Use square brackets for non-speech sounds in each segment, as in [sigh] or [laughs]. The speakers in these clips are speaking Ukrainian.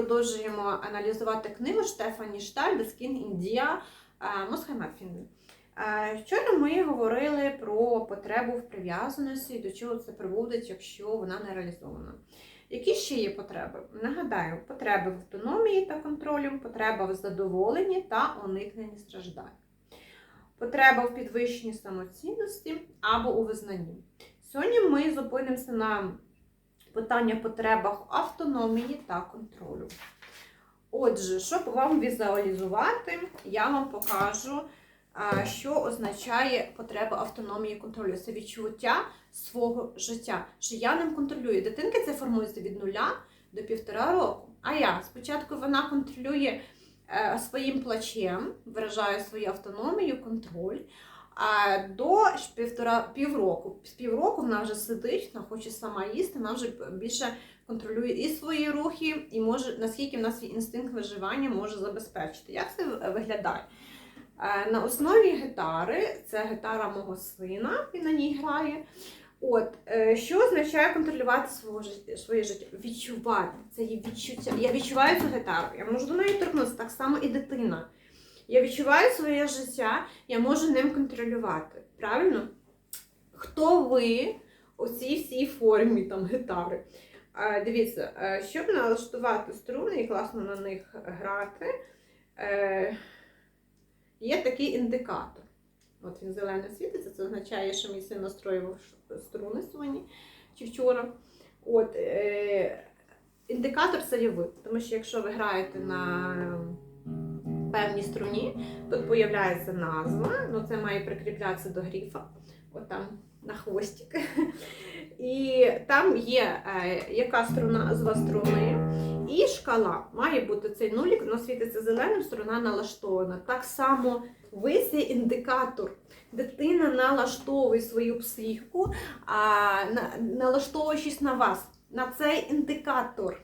продовжуємо аналізувати книгу Штефані Шталь «The Skin India» Мосхаймафін. Вчора ми говорили про потребу в прив'язаності до чого це приводить, якщо вона не реалізована. Які ще є потреби? Нагадаю, потреби в автономії та контролі, потреба в задоволенні та уникненні страждань, потреба в підвищенні самоцінності або у визнанні. Сьогодні ми зупинимося на питання потребах автономії та контролю. Отже, щоб вам візуалізувати, я вам покажу, що означає потреба автономії контролю. Це відчуття свого життя, що я ним контролюю. Дитинки це формується від нуля до півтора року. А я спочатку вона контролює е, своїм плачем, виражає свою автономію, контроль. А до півтора півроку. З півроку вона вже сидить, вона хоче сама їсти, вона вже більше контролює і свої рухи, і може наскільки в нас свій інстинкт виживання може забезпечити. Як це виглядає? Е, На основі гітари, це гітара мого сина, він на ній грає. От, е, що означає контролювати свого, своє життя? Відчувати. Це є відчуття. Я відчуваю цю гітару, я можу до неї торкнутися, так само і дитина. Я відчуваю своє життя, я можу ним контролювати. Правильно? Хто ви у цій всій формі там, гітари? Дивіться, е, щоб налаштувати струни і класно на них грати, е, є такий індикатор. От він зелений світиться, це означає, що мій син настроював струни сьогодні чи вчора. От, е, індикатор це є. Тому що якщо ви граєте на певній струні, тут появляється назва, ну це має прикріплятися до гріфа, от там на хвостик. [laughs] І там є е, яка струна, назва струни і шкала. Має бути цей нулік, воно світиться зеленим, струна налаштована. Так само ви цей індикатор. Дитина налаштовує свою психіку, а, на, налаштовуючись на вас, на цей індикатор.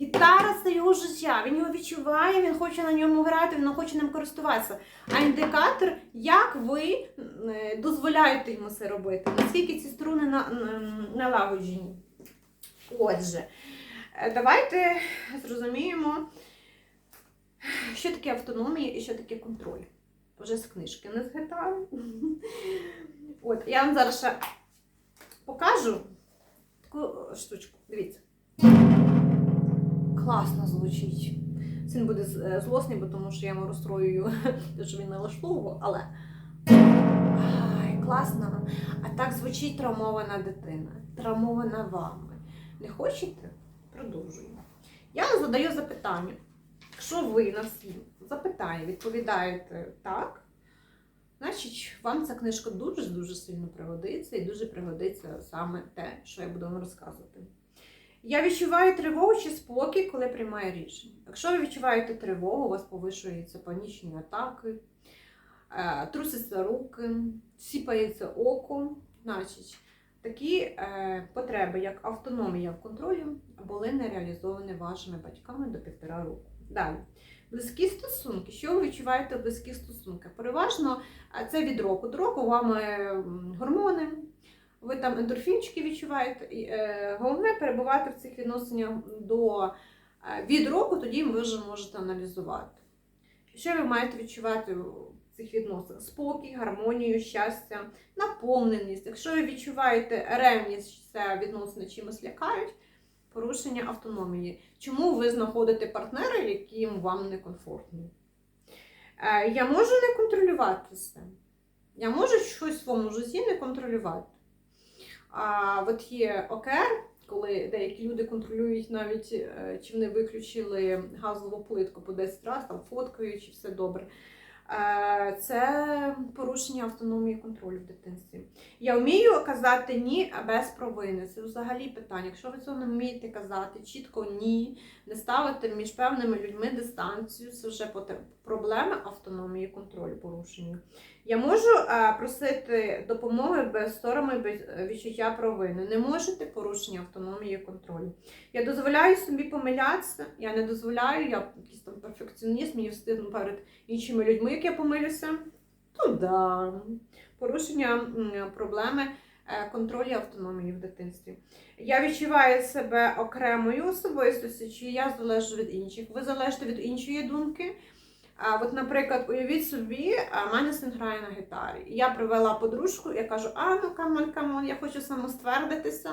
Гітара це його життя, він його відчуває, він хоче на ньому грати, він хоче ним користуватися. А індикатор, як ви е, дозволяєте йому це робити, наскільки ці струни налагоджені. Отже, е, давайте зрозуміємо, що таке автономія і що таке контроль. Вже з книжки, не з гітари. [laughs] От, я вам зараз ще покажу таку штучку. Дивіться. Класно звучить. Син буде е, злосний, бо тому що я йому розстроюю [laughs] що він налаштовував, але. Ай, класно. А так звучить травмована дитина, травмована вами. Не хочете? Продовжуємо. Я вам задаю запитання. Якщо ви на всі запитання відповідаєте так, значить вам ця книжка дуже-дуже сильно пригодиться і дуже пригодиться саме те, що я буду вам розказувати. Я відчуваю тривогу чи спокій, коли приймаю рішення. Якщо ви відчуваєте тривогу, у вас повишуються панічні атаки, е, трусяться руки, сіпається око, значить, такі е, потреби, як автономія в контролі, були не реалізовані вашими батьками до півтора року. Далі. Близькі стосунки. Що ви відчуваєте в близьких стосунках? Переважно е, це від року до року вам е, гормони, ви там ендорфінчики відчуваєте. Е, головне перебувати в цих відносинах до е, від року, тоді ви вже можете аналізувати. Що ви маєте відчувати в цих відносинах? Спокій, гармонію, щастя, наповненість. Якщо ви відчуваєте ревність, це відносини чимось лякають, порушення автономії. Чому ви знаходите партнера, яким вам некомфортно? Е, Я можу не контролювати це. Я можу щось в своєму житті не контролювати. А от є ОКР, коли деякі люди контролюють навіть, е, чи вони виключили газову плитку по 10 разів, там фоткають, чи все добре. Е, Це порушення автономії контролю в дитинстві. Я вмію казати ні без провини. Це взагалі питання. Якщо ви цього не вмієте казати, чітко ні, не ставити між певними людьми дистанцію, це вже поте- проблеми автономії контролю порушення. Я можу е, просити допомоги без і без е, відчуття провини. Не можете порушення автономії контролю. Я дозволяю собі помилятися, я не дозволяю, я якийсь там перфекціоніст, мені встигну перед іншими людьми, як я помилюся. То да. Порушення проблеми е, контролю автономії в дитинстві. Я відчуваю себе окремою особистостю, чи я залежу від інших. Ви залежите від іншої думки. А от, наприклад, уявіть собі, син грає на гітарі. Я привела подружку, я кажу: а ну камон, камон, я хочу самоствердитися,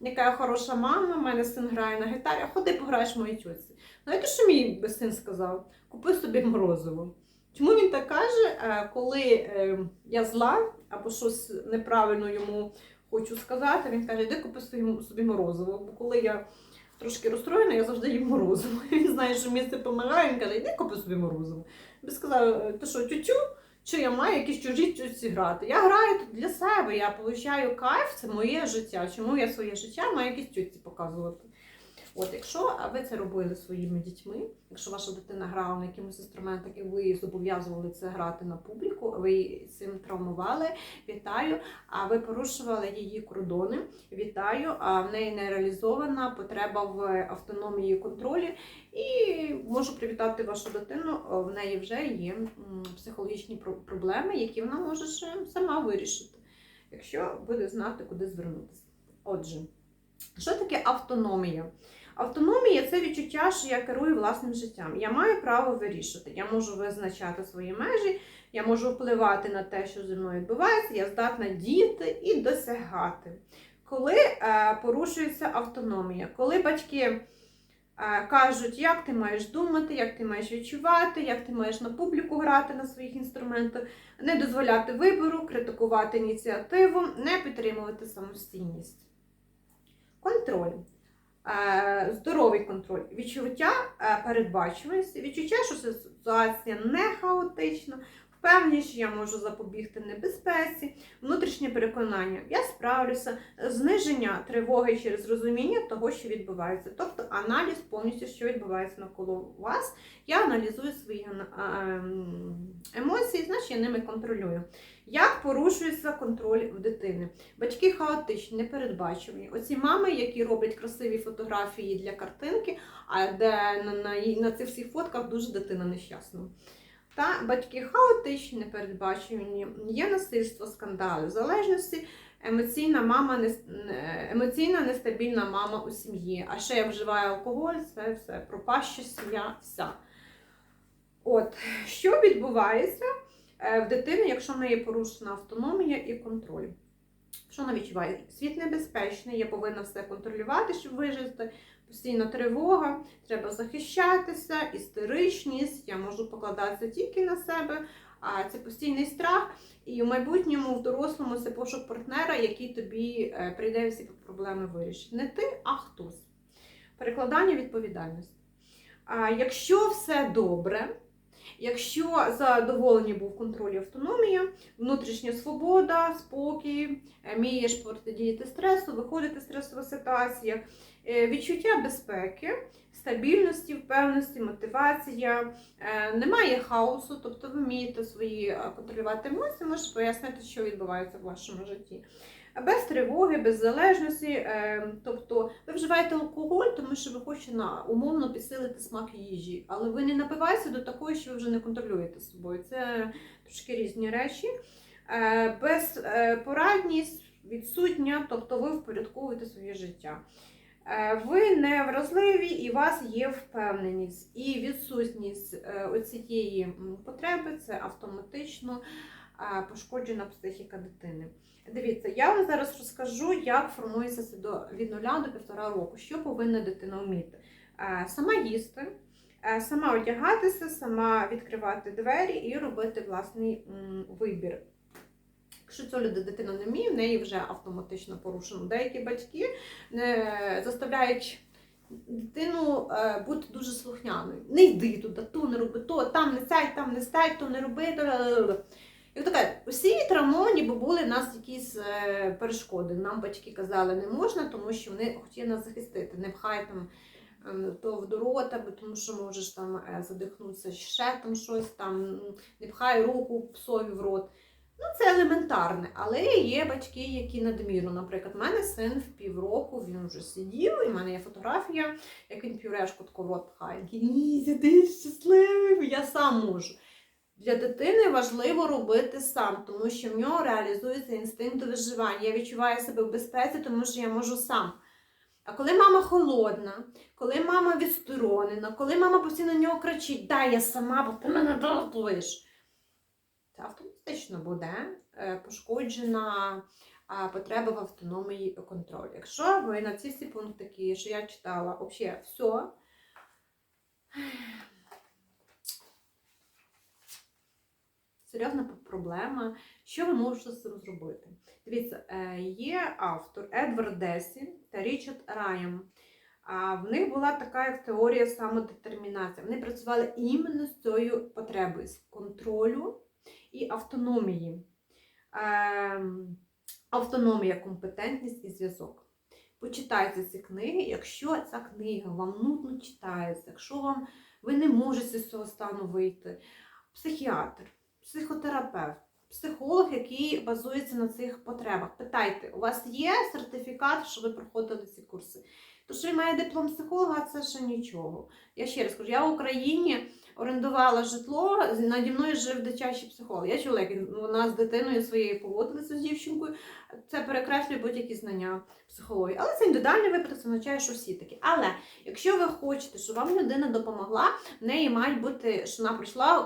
яка я хороша мама, в мене син грає на гітарі, ходи пограєш моїй тьоці. Знаєте, що мій син сказав? Купи собі морозиво. Чому він так каже, Е, коли е, я зла або щось неправильно йому хочу сказати, він каже, іди купи собі морозиво. Бо коли я трошки розстроєна, я завжди їм морозиво. [laughs] Він знає, що місце помирає, він каже, йди купи собі морозиво. Я би сказала, ти що, тютю? Що я маю якісь чужі тюці грати? Я граю тут для себе, я получаю кайф, це моє життя. Чому я своє життя маю якісь тюці показувати? От, якщо ви це робили своїми дітьми, якщо ваша дитина грала на якимось інструментах і ви зобов'язували це грати на публіку, ви цим травмували, вітаю. А ви порушували її кордони, вітаю. А в неї не реалізована потреба в автономії контролі. І можу привітати вашу дитину. В неї вже є психологічні проблеми, які вона може сама вирішити, якщо буде знати, куди звернутися. Отже, що таке автономія? Автономія це відчуття, що я керую власним життям. Я маю право вирішити. Я можу визначати свої межі, я можу впливати на те, що зі мною відбувається, я здатна діяти і досягати. Коли е, порушується автономія, коли батьки е, кажуть, як ти маєш думати, як ти маєш відчувати, як ти маєш на публіку грати на своїх інструментах, не дозволяти вибору, критикувати ініціативу, не підтримувати самостійність. Контроль. Е, Здоровий контроль, відчуття е, передбачуваності, відчуття, що ситуація не хаотична, впевненість, що я можу запобігти небезпеці, внутрішнє переконання, я справлюся, зниження тривоги через розуміння того, що відбувається. Тобто аналіз повністю, що відбувається навколо вас. Я аналізую свої е, ем, емоції, значить я ними контролюю. Як порушується контроль в дитини? Батьки хаотичні, непередбачувані. Оці мами, які роблять красиві фотографії для картинки, а де на, на, на цих всіх фотках дуже дитина нещасна. Та батьки хаотичні, непередбачувані, є насильство, скандали, залежності, емоційна мама, не- емоційна нестабільна мама у сім'ї. А ще я вживаю алкоголь, це все пропаща сім'я, вся. От, що відбувається? е, в дитини, якщо в неї порушена автономія і контроль. Що вона відчуває? Світ небезпечний, я повинна все контролювати, щоб вижити. Постійна тривога, треба захищатися, істеричність, я можу покладатися тільки на себе. А це постійний страх. І в майбутньому, в дорослому, це пошук партнера, який тобі е, прийде всі проблеми вирішить. Не ти, а хтось. Перекладання відповідальності. А якщо все добре, Якщо задоволені був контроль і автономія, внутрішня свобода, спокій, е, вмієш протидіяти стресу, виходити з стресових ситуацій, е, відчуття безпеки, стабільності, впевненості, мотивація, е, немає хаосу, тобто ви вмієте свої е, контролювати емоції, можете пояснити, що відбувається в вашому житті. Без тривоги, без залежності, е, тобто ви вживаєте алкоголь, тому що ви хочете на умовно підсилити смак їжі, але ви не напиваєтеся до такої, що ви вже не контролюєте собою. Це трошки різні речі. Е, Безпорадність відсутня, тобто ви впорядковуєте своє життя. Е, Ви не вразливі і у вас є впевненість і відсутність е, оцієї м, потреби це автоматично е, пошкоджена психіка дитини. Дивіться, я вам зараз розкажу, як формується від нуля до півтора року, що повинна дитина вміти. Сама їсти, сама одягатися, сама відкривати двері і робити власний вибір. Якщо цього люди дитина не вміє, в неї вже автоматично порушено. Деякі батьки не заставляють дитину е, бути дуже слухняною. Не йди туди, то не роби, то там не сядь, там не стать, то не роби. То... І таке, усі травмовані, бо були в нас якісь е, перешкоди. Нам батьки казали, не можна, тому що вони хотіли нас захистити. Не пхай там то в до рота, бо тому що можеш там е, задихнутися ще там щось, там не пхай руку псові в рот. Ну, це елементарне, але є батьки, які надміру. Наприклад, в мене син в півроку він вже сидів, і в мене є фотографія, як він пюрешку таку в пхає. Ні, сиди щасливий, я сам можу. Для дитини важливо робити сам, тому що в нього реалізується інстинкт виживання. Я відчуваю себе в безпеці, тому що я можу сам. А коли мама холодна, коли мама відсторонена, коли мама постійно на нього кричить, дай я сама, бо ти мене дратуєш, це автоматично буде е, пошкоджена потреба в автономії і контролі. Якщо ви на ці всі пункти, що я читала, взагалі все. Серйозна проблема. Що ви можете з цим зробити? Дивіться, е, є автор Едвард Десі та Річард. А в них була така як теорія самодетермінації. Вони працювали іменно з цією потребою з контролю і автономії. Ем, автономія, компетентність і зв'язок. Почитайте ці книги, якщо ця книга вам нудно читається, якщо вам ви не можете з цього стану вийти. Психіатр, психотерапевт, психолог, який базується на цих потребах. Питайте, у вас є сертифікат, що ви проходили ці курси? То, що він має диплом психолога, це ще нічого. Я ще раз кажу, я в Україні орендувала житло, наді мною жив дитячий психолог. Я чоловік, він- вона з дитиною своєю поводилася з дівчинкою. Це перекреслює будь-які знання психології. Але це індивідуальний випадок, це означає, що всі такі. Але якщо ви хочете, щоб вам людина допомогла, в неї мають бути, що вона пройшла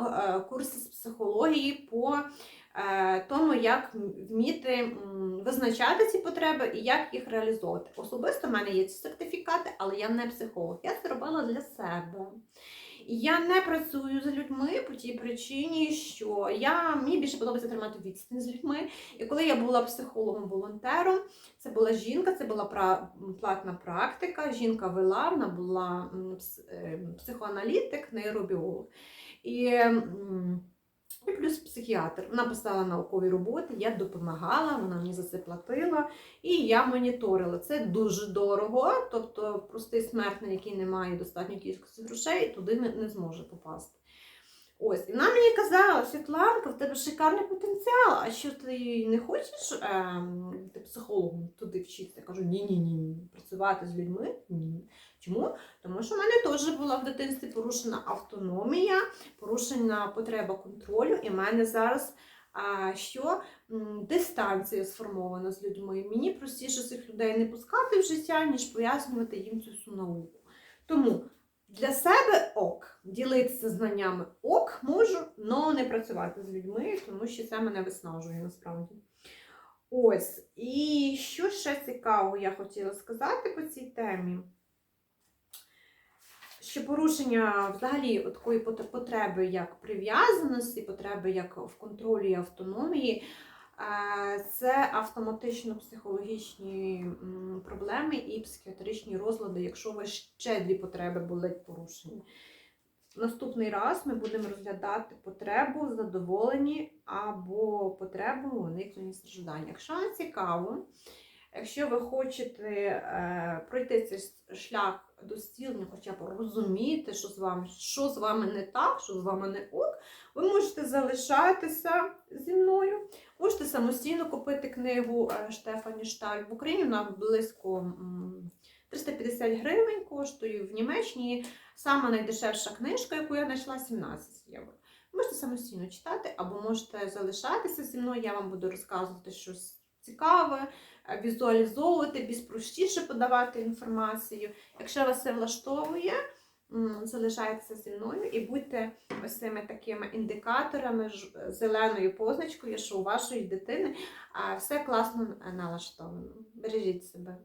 е, курси з психології по тому, як вміти визначати ці потреби і як їх реалізовувати. Особисто в мене є ці сертифікати, але я не психолог. Я це робила для себе. Я не працюю з людьми по тій причині, що я мені більше подобається тримати відстань з людьми. І коли я була психологом-волонтером, це була жінка, це була платна практика. Жінка вела, вона була пс- е, психоаналітик, нейробіолог. І, і плюс психіатр. Вона писала наукові роботи, я допомагала, вона мені за це платила, і я моніторила. Це дуже дорого. Тобто простий смертний, який не має достатньої кількості грошей, туди не, не зможе попасти. Ось, і вона мені казала, Світланка, в тебе шикарний потенціал. А що ти не хочеш ем, ти психологом туди вчитися? Я кажу, ні, ні, ні, ні. Працювати з людьми? Ні. Чому? Тому що в мене теж була в дитинстві порушена автономія, порушена потреба контролю, і в мене зараз а, що дистанція сформована з людьми. Мені простіше цих людей не пускати в життя, ніж пояснювати їм цю всю науку. Тому для себе ок, ділитися знаннями ок можу, але не працювати з людьми, тому що це мене виснажує насправді. Ось, і що ще цікавого я хотіла сказати по цій темі? Що порушення взагалі такої потреби, як прив'язаності, потреби як в контролі і автономії, е, це автоматично психологічні проблеми і психіатричні розлади, якщо ви ще дві потреби були порушені. Наступний раз ми будемо розглядати потребу задоволені або потребу уникнення страждання. Якщо вам цікаво, якщо ви хочете е, пройти цей шлях до зцілення, хоча б розуміти, що з вами, що з вами не так, що з вами не ок, ви можете залишатися зі мною. Можете самостійно купити книгу е, Штефані Шталь. В Україні вона близько 350 гривень коштує в Німеччині. Сама найдешевша книжка, яку я знайшла, 17 євро. Можете самостійно читати, або можете залишатися зі мною. Я вам буду розказувати щось цікаве, е, візуалізовувати, більш простіше подавати інформацію. Якщо вас це влаштовує, залишайтеся зі мною і будьте ось цими такими індикаторами, ж- зеленою позначкою, що у вашої дитини все класно е, налаштовано. Бережіть себе.